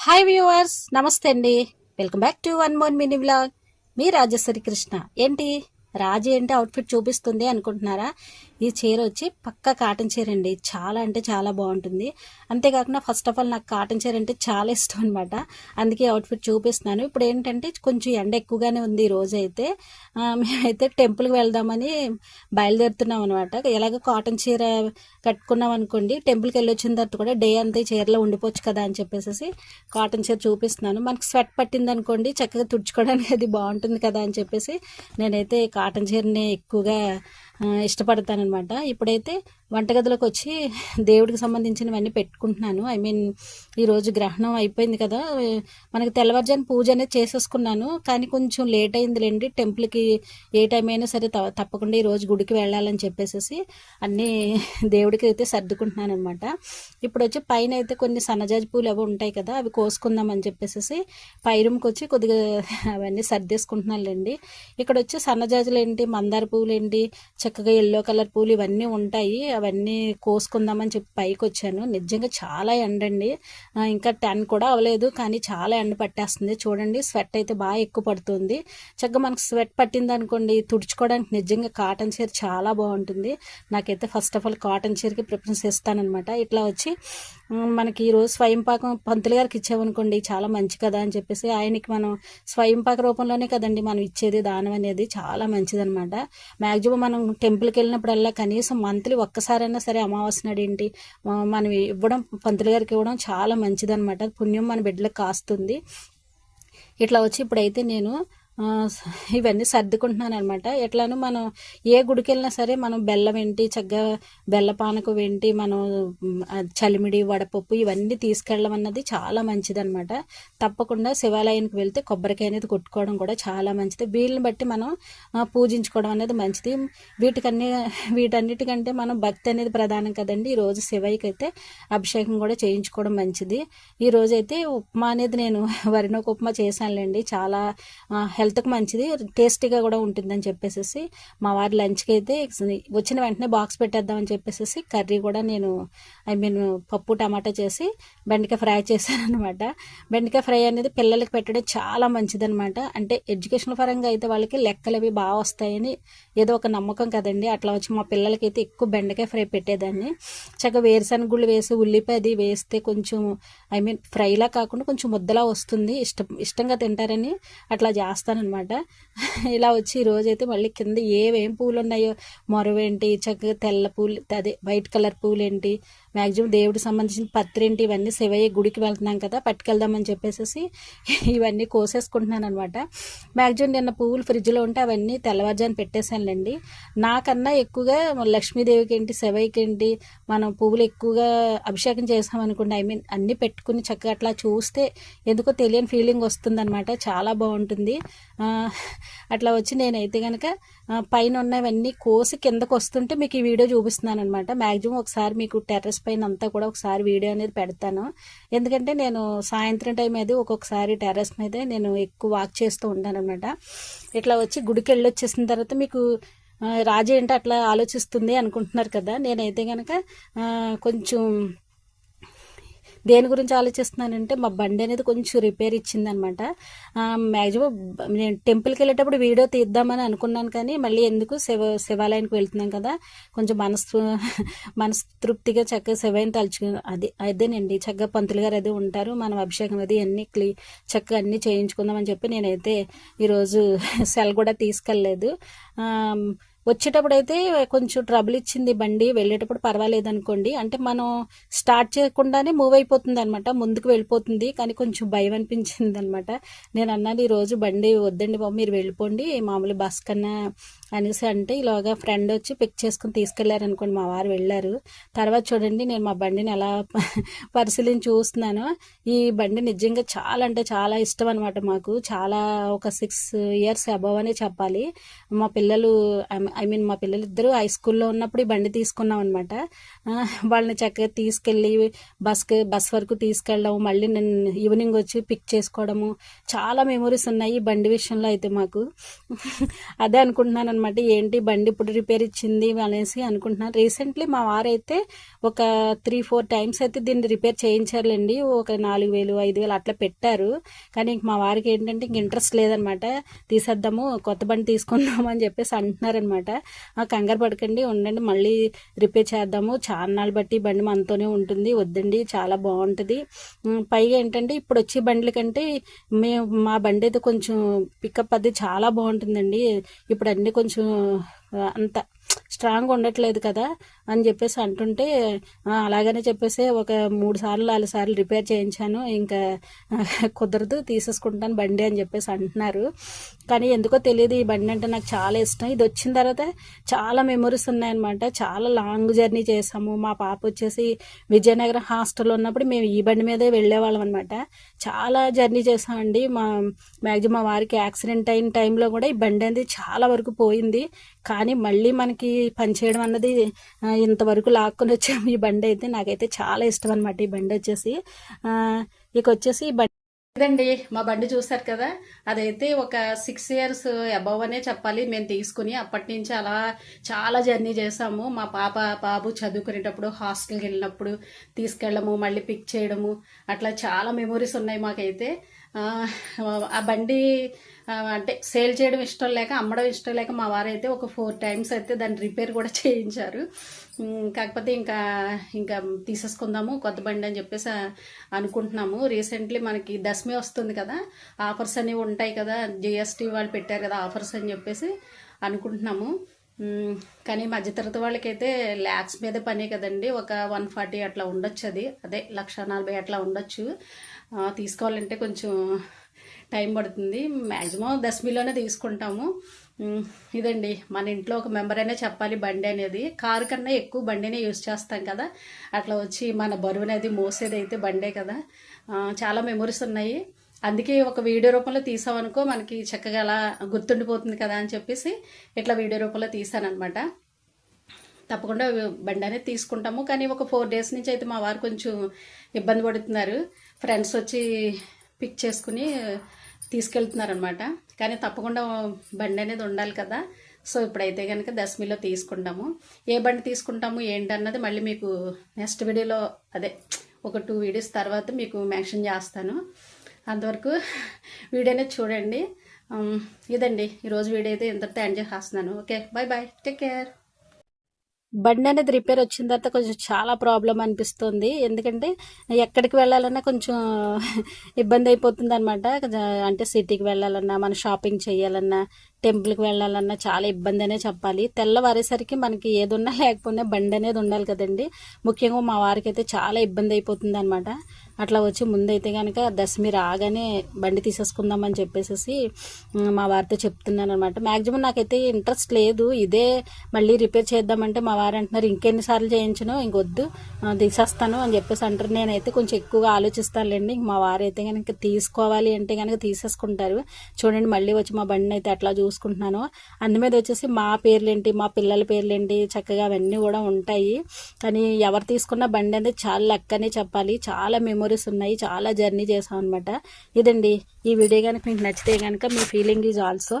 Hi viewers నమస్తే అండి. Welcome back to one more mini vlog మీ రాజశ్రీ కృష్ణ. ఏంటి? రాజు ఏంటి అవుట్ఫిట్ చూపిస్తుంది అనుకుంటున్నారా? ఈ చీర వచ్చి పక్క కాటన్ చీర అండి. చాలా అంటే చాలా బాగుంటుంది. అంతేకాకుండా ఫస్ట్ ఆఫ్ ఆల్ నాకు కాటన్ చీర అంటే చాలా ఇష్టం అనమాట అందుకే అవుట్ఫిట్ చూపిస్తున్నాను. ఇప్పుడు ఏంటంటే కొంచెం ఎండ ఎక్కువగానే ఉంది ఈ రోజు అయితే. మేమైతే టెంపుల్కి వెళ్దామని బయలుదేరుతున్నాం అనమాట ఎలాగ కాటన్ చీర కట్టుకున్నాం అనుకోండి టెంపుల్కి వెళ్ళి వచ్చిన తర్వాత కూడా డే అంతా చీరలో ఉండిపోవచ్చు కదా అని చెప్పేసి కాటన్ చీర చూపిస్తున్నాను. మనకు స్వెట్ పట్టింది అనుకోండి చక్కగా తుడుచుకోవడానికి అది బాగుంటుంది కదా అని చెప్పేసి నేనైతే కాటన్ చీరని ఎక్కువగా ఇష్టపడతాను అనమాట ఇప్పుడైతే వంటగదిలోకి వచ్చి దేవుడికి సంబంధించినవన్నీ పెట్టుకుంటున్నాను. ఐ మీన్ ఈరోజు గ్రహణం అయిపోయింది కదా. మనకి తెల్లవారుజాను పూజ అనేది చేసేసుకున్నాను. కానీ కొంచెం లేట్ అయిందిలేండి. టెంపుల్కి ఏ టైం అయినా సరే తప్పకుండా ఈరోజు గుడికి వెళ్ళాలని చెప్పేసి అన్నీ దేవుడికి అయితే సర్దుకుంటున్నాను అనమాట ఇప్పుడు వచ్చి పైన అయితే కొన్ని సన్నజాజి పూలు అవి ఉంటాయి కదా అవి కోసుకుందాం అని చెప్పేసి పై రూమ్కి వచ్చి కొద్దిగా అవన్నీ సర్దేసుకుంటున్నానులేండి. ఇక్కడ వచ్చి సన్నజాజులు ఏంటి మందార పూలు ఏంటి చక్కగా ఎల్లో కలర్ పూలు ఇవన్నీ ఉంటాయి. అవన్నీ కోసుకుందామని చెప్పి పైకి వచ్చాను నిజంగా చాలా ఎండండి. అండి ఇంకా టెన్ కూడా అవ్వలేదు కానీ చాలా ఎండ పట్టేస్తుంది. చూడండి స్వెట్ అయితే బాగా ఎక్కువ పడుతుంది. చక్కగా మనకు స్వెట్ పట్టింది అనుకోండి తుడుచుకోవడానికి నిజంగా కాటన్ చీర చాలా బాగుంటుంది. నాకైతే ఫస్ట్ ఆఫ్ ఆల్ కాటన్ చీరకి ప్రిఫరెన్స్ ఇస్తానమాట ఇట్లా వచ్చి మనకి ఈరోజు స్వయం పాకం పంతులు గారికి ఇచ్చామనుకోండి చాలా మంచి కదా అని చెప్పేసి ఆయనకి మనం స్వయం పాక రూపంలోనే కదండి మనం ఇచ్చేది దానం అనేది చాలా మంచిదనమాట మ్యాక్సిమం మనం టెంపుల్కి వెళ్ళినప్పుడల్లా కనీసం మంత్లీ ఒక్కసారైనా సరే అమావాస్య నాడు ఏంటి మనం ఇవ్వడం పంతులు గారికి ఇవ్వడం చాలా మంచిదనమాట పుణ్యం మన బిడ్డలకు కాస్తుంది. ఇట్లా వచ్చి ఇప్పుడైతే నేను ఇవన్నీ సర్దుకుంటున్నాను అనమాట ఎట్లానో మనం ఏ గుడికి వెళ్ళినా సరే మనం బెల్లం ఏంటి చక్కగా బెల్లపానకు ఏంటి మనం చలిమిడి వడపప్పు ఇవన్నీ తీసుకెళ్ళడం అన్నది చాలా మంచిది అనమాట తప్పకుండా శివాలయానికి వెళ్తే కొబ్బరికాయ అనేది కొట్టుకోవడం కూడా చాలా మంచిది. వీళ్ళని బట్టి మనం పూజించుకోవడం అనేది మంచిది. వీటికన్నీ వీటన్నిటికంటే మనం భక్తి అనేది ప్రధానం కదండి. ఈరోజు శివయ్యకి అయితే అభిషేకం కూడా చేయించుకోవడం మంచిది. ఈరోజైతే అయితే ఉప్మా అనేది నేను వరినొక ఉప్మా చేశానులేండి. చాలా హెల్త్ హెల్త్కి మంచిది టేస్టీగా కూడా ఉంటుందని చెప్పేసి మా వారి లంచ్కి అయితే వచ్చిన వెంటనే బాక్స్ పెట్టేద్దామని చెప్పేసి కర్రీ కూడా నేను ఐ మీన్ పప్పు టమాటా చేసి బెండకాయ ఫ్రై చేశాను అనమాట బెండకాయ ఫ్రై అనేది పిల్లలకి పెట్టడం చాలా మంచిదనమాట అంటే ఎడ్యుకేషన్ పరంగా అయితే వాళ్ళకి లెక్కలు అవి బాగా వస్తాయని ఏదో ఒక నమ్మకం కదండి. అట్లా వచ్చి మా పిల్లలకి అయితే ఎక్కువ బెండకాయ ఫ్రై పెట్టేదాన్ని. చక్కగా వేరుశనగ గుళ్ళు వేసి ఉల్లిపాయ అది వేస్తే కొంచెం ఐ మీన్ ఫ్రైలా కాకుండా కొంచెం ముద్దలా వస్తుంది. ఇష్టం ఇష్టంగా తింటారని అట్లా చేస్తాను. అనమాట. ఇలా వచ్చి రోజైతే మళ్ళీ కింద ఏవేం పూలు ఉన్నాయో మొరవేంటి చక్కగా తెల్ల పూలు అదే వైట్ కలర్ పూలు ఏంటి మ్యాక్సిమం దేవుడికి సంబంధించిన పత్రేంటి ఇవన్నీ శివయ్య గుడికి వెళ్తున్నాం కదా పట్టుకెళ్దామని చెప్పేసి ఇవన్నీ కోసేసుకుంటున్నాను అనమాట. మ్యాక్సిమం నిన్న పువ్వులు ఫ్రిడ్జ్లో ఉంటే అవన్నీ తెల్లవారుజాను పెట్టేశానులేండి. నాకన్నా ఎక్కువగా లక్ష్మీదేవికి ఏంటి శివయ్యకి ఏంటి మనం పువ్వులు ఎక్కువగా అభిషేకం చేసామనుకోండి ఐ మీన్ అన్నీ పెట్టుకుని చక్కగా అట్లా చూస్తే ఎందుకో తెలియని ఫీలింగ్ వస్తుందన్నమాట చాలా బాగుంటుంది. అట్లా వచ్చి నేనైతే కనుక పైన ఉన్నవన్నీ కోసి కిందకు వస్తుంటే మీకు ఈ వీడియో చూపిస్తున్నాను అనమాట మ్యాక్సిమం ఒకసారి మీకు టెర్రస్ పైన అంతా కూడా ఒకసారి వీడియో అనేది పెడతాను. ఎందుకంటే నేను సాయంత్రం టైం అది ఒక్కొక్కసారి టెర్రస్ మీద నేను ఎక్కువ వాక్ చేస్తూ ఉంటాను అనమాట ఇట్లా వచ్చి గుడికి వెళ్ళి వచ్చేసిన తర్వాత మీకు రాజు ఏంటో అట్లా ఆలోచిస్తుంది అనుకుంటున్నారు కదా. నేనైతే కనుక కొంచెం దేని గురించి ఆలోచిస్తున్నానంటే మా బండి అనేది కొంచెం రిపేర్ ఇచ్చిందనమాట. మ్యాక్సిమం నేను టెంపుల్కి వెళ్ళేటప్పుడు వీడియో తీద్దామని అనుకున్నాను కానీ మళ్ళీ ఎందుకు శివ శివాలయానికి వెళ్తున్నాం కదా కొంచెం మనసు మనస్తృప్తిగా చక్కగా శివయ్యని తలుచు అది అదేనండి చక్కగా పంతులు గారు అది ఉంటారు మనం అభిషేకం అది అన్ని క్లీ చక్కగా అన్నీ చేయించుకుందామని చెప్పి నేనైతే ఈరోజు సెల్ కూడా తీసుకెళ్ళలేదు. వచ్చేటప్పుడు అయితే కొంచెం ట్రబుల్ ఇచ్చింది బండి వెళ్ళేటప్పుడు పర్వాలేదు అనుకోండి అంటే మనం స్టార్ట్ చేయకుండానే మూవ్ అయిపోతుంది అనమాట ముందుకు వెళ్ళిపోతుంది. కానీ కొంచెం భయం అనిపించింది అనమాట నేను అన్నాను ఈరోజు బండి వద్దండి బాబు మీరు వెళ్ళిపోండి. మామూలు బస్ కన్నా అనేసి అంటే ఇలాగా ఫ్రెండ్ వచ్చి పిక్ చేసుకుని తీసుకెళ్ళారు అనుకోండి మా వారు వెళ్ళారు. తర్వాత చూడండి నేను మా బండిని ఎలా పరిశీలించి చూస్తున్నాను ఈ బండి నిజంగా చాలా అంటే చాలా ఇష్టం అనమాట మాకు. చాలా ఒక సిక్స్ ఇయర్స్ అబవ్ అనే చెప్పాలి. మా పిల్లలు ఐ మీన్ మా పిల్లలిద్దరూ హై స్కూల్లో ఉన్నప్పుడు ఈ బండి తీసుకున్నాం అనమాట వాళ్ళని చక్కగా తీసుకెళ్ళి బస్కి బస్ వరకు తీసుకెళ్ళడం మళ్ళీ నేను ఈవినింగ్ వచ్చి పిక్ చేసుకోవడము. చాలా మెమొరీస్ ఉన్నాయి ఈ బండి విషయంలో అయితే మాకు. అదే అనుకుంటున్నాను అనమాట ఏంటి బండి ఇప్పుడు రిపేర్ ఇచ్చింది అనేసి అనుకుంటున్నాను. రీసెంట్లీ మా వారైతే ఒక త్రీ ఫోర్ టైమ్స్ అయితే దీన్ని రిపేర్ చేయించారులేండి. ఒక నాలుగు వేలు ఐదు వేలు అట్లా పెట్టారు. కానీ ఇంక మా వారికి ఏంటంటే ఇంక ఇంట్రెస్ట్ లేదనమాట తీసేద్దాము కొత్త బండి తీసుకుందాం అని చెప్పేసి అంటున్నారనమాట కంగారు పడకండి ఉండండి మళ్ళీ రిపేర్ చేద్దాము. చాన్నాళ్ళు బట్టి బండి మనతోనే ఉంటుంది. వద్దండి చాలా బాగుంటుంది. పైగా ఏంటంటే ఇప్పుడు వచ్చే బండ్ల కంటే మేము మా బండి అయితే కొంచెం పికప్ అది చాలా బాగుంటుందండి. ఇప్పుడు అన్నీ కొంచెం అంత స్ట్రాంగ్ ఉండట్లేదు కదా అని చెప్పేసి అంటుంటే అలాగనే చెప్పేసి ఒక మూడు సార్లు నాలుగు సార్లు రిపేర్ చేయించాను. ఇంకా కుదరదు తీసేసుకుంటాను బండి అని చెప్పేసి అంటున్నారు. కానీ ఎందుకో తెలియదు ఈ బండి అంటే నాకు చాలా ఇష్టం. ఇది వచ్చిన తర్వాత చాలా మెమొరీస్ ఉన్నాయన్నమాట. చాలా లాంగ్ జర్నీ చేసాము. మా పాప వచ్చేసి విజయనగరం హాస్టల్లో ఉన్నప్పుడు మేము ఈ బండి మీదే వెళ్ళేవాళ్ళం అనమాట చాలా జర్నీ చేసామండి. మా మ్యాక్సిమం వారికి యాక్సిడెంట్ అయిన టైంలో కూడా ఈ బండి అనేది చాలా వరకు పోయింది. కానీ మళ్ళీ మనకి పనిచేయడం అన్నది ఇంతవరకు లాక్కొని వచ్చాము. ఈ బండి అయితే నాకైతే చాలా ఇష్టం అనమాట ఈ బండి వచ్చేసి. ఇక వచ్చేసి ఈ బండి ఇదండి మా బండి చూసారు కదా అదైతే ఒక సిక్స్ ఇయర్స్ అబవ్ అనే చెప్పాలి. మేము తీసుకుని అప్పటి నుంచి అలా చాలా జర్నీ చేసాము మా పాప బాబు చదువుకునేటప్పుడు హాస్టల్కి వెళ్ళినప్పుడు తీసుకెళ్ళము మళ్ళీ పిక్ చేయడము అట్లా చాలా మెమొరీస్ ఉన్నాయి మాకైతే. ఆ, బండి అంటే సేల్ చేయడం ఇష్టం లేక అమ్మడం ఇష్టం లేక మా వారైతే ఒక ఫోర్ టైమ్స్ అయితే దాన్ని రిపేర్ కూడా చేయించారు. కాకపోతే ఇంకా ఇంకా తీసేసుకుందాము కొత్త బండి అని చెప్పేసి అనుకుంటున్నాము. రీసెంట్లీ మనకి దశమి వస్తుంది కదా ఆఫర్స్ అనేవి ఉంటాయి కదా జిఎస్టీ వాళ్ళు పెట్టారు కదా ఆఫర్స్ అని చెప్పేసి అనుకుంటున్నాము. కానీ మధ్యతరగతి వాళ్ళకైతే ల్యాక్స్ మీద పనే కదండి. ఒక వన్ ఫార్టీ అట్లా ఉండొచ్చు అది. అదే లక్ష నలభై అట్లా ఉండొచ్చు. తీసుకోవాలంటే కొంచెం టైం పడుతుంది. మ్యాక్సిమం దశమిలోనే తీసుకుంటాము. ఇదండి. మన ఇంట్లో ఒక మెంబర్ అయినా చెప్పాలి బండి అనేది. కారు కన్నా ఎక్కువ బండినే యూజ్ చేస్తాం కదా. అట్లా వచ్చి మన బరువు అనేది మోసేది అయితే బండే కదా. చాలా మెమొరీస్ ఉన్నాయి. అందుకే ఒక వీడియో రూపంలో తీసామనుకో మనకి చక్కగా అలా గుర్తుండిపోతుంది కదా అని చెప్పేసి ఇట్లా వీడియో రూపంలో తీసానమాట తప్పకుండా బండి అనేది తీసుకుంటాము. కానీ ఒక ఫోర్ డేస్ నుంచి అయితే మా వారు కొంచెం ఇబ్బంది పడుతున్నారు. ఫ్రెండ్స్ వచ్చి పిక్ చేసుకుని తీసుకెళ్తున్నారు అనమాట కానీ తప్పకుండా బండి అనేది ఉండాలి కదా. సో ఇప్పుడైతే కనుక దశమిలో తీసుకుంటాము. ఏ బండి తీసుకుంటాము ఏంటన్నది మళ్ళీ మీకు నెక్స్ట్ వీడియోలో అదే ఒక టూ వీడియోస్ తర్వాత మీకు మెన్షన్ చేస్తాను. అంతవరకు వీడియో అనేది చూడండి ఇదండి. ఈరోజు వీడియో అయితే ఇంతటితో ఎండ్ చేసేస్తున్నాను okay bye bye take care బండి అనేది రిపేర్ వచ్చిన తర్వాత కొంచెం చాలా ప్రాబ్లం అనిపిస్తుంది. ఎందుకంటే ఎక్కడికి వెళ్ళాలన్నా కొంచెం ఇబ్బంది అయిపోతుంది అనమాట అంటే సిటీకి వెళ్ళాలన్నా మన షాపింగ్ చేయాలన్నా టెంపుల్కి వెళ్ళాలన్నా చాలా ఇబ్బంది అనే చెప్పాలి. తెల్లవారేసరికి మనకి ఏది ఉన్నా లేకపోయినా బండి అనేది ఉండాలి కదండి. ముఖ్యంగా మా వారికి అయితే చాలా ఇబ్బంది అయిపోతుంది అనమాట అట్లా వచ్చి ముందైతే కనుక దశమి రాగానే బండి తీసేసుకుందామని చెప్పేసి మా వారితో చెప్తున్నాను అనమాట మ్యాక్సిమం నాకైతే ఇంట్రెస్ట్ లేదు. ఇదే మళ్ళీ రిపేర్ చేద్దామంటే మా వారు అంటున్నారు ఇంకెన్నిసార్లు చేయించను ఇంకొద్దు తీసేస్తాను అని చెప్పేసి అంటారు. నేనైతే కొంచెం ఎక్కువగా ఆలోచిస్తానులేండి. ఇంక మా వారు అయితే కనుక తీసుకోవాలి అంటే కనుక తీసేసుకుంటారు. చూడండి మళ్ళీ వచ్చి మా బండిని అయితే అట్లా చూసుకుంటున్నాను. అందు మీద వచ్చేసి మా పేర్లేంటి మా పిల్లల పేర్లేంటి చక్కగా అవన్నీ కూడా ఉంటాయి. కానీ ఎవరు తీసుకున్న బండి అనేది చాలా లెక్కనే చెప్పాలి. చాలా మెమొరీస్ ఉన్నాయి. చాలా జర్నీ చేసాం అనమాట ఇదండి. ఈ వీడియో కనుక మీకు నచ్చితే కనుక మీ ఫీలింగ్ ఈజ్ ఆల్సో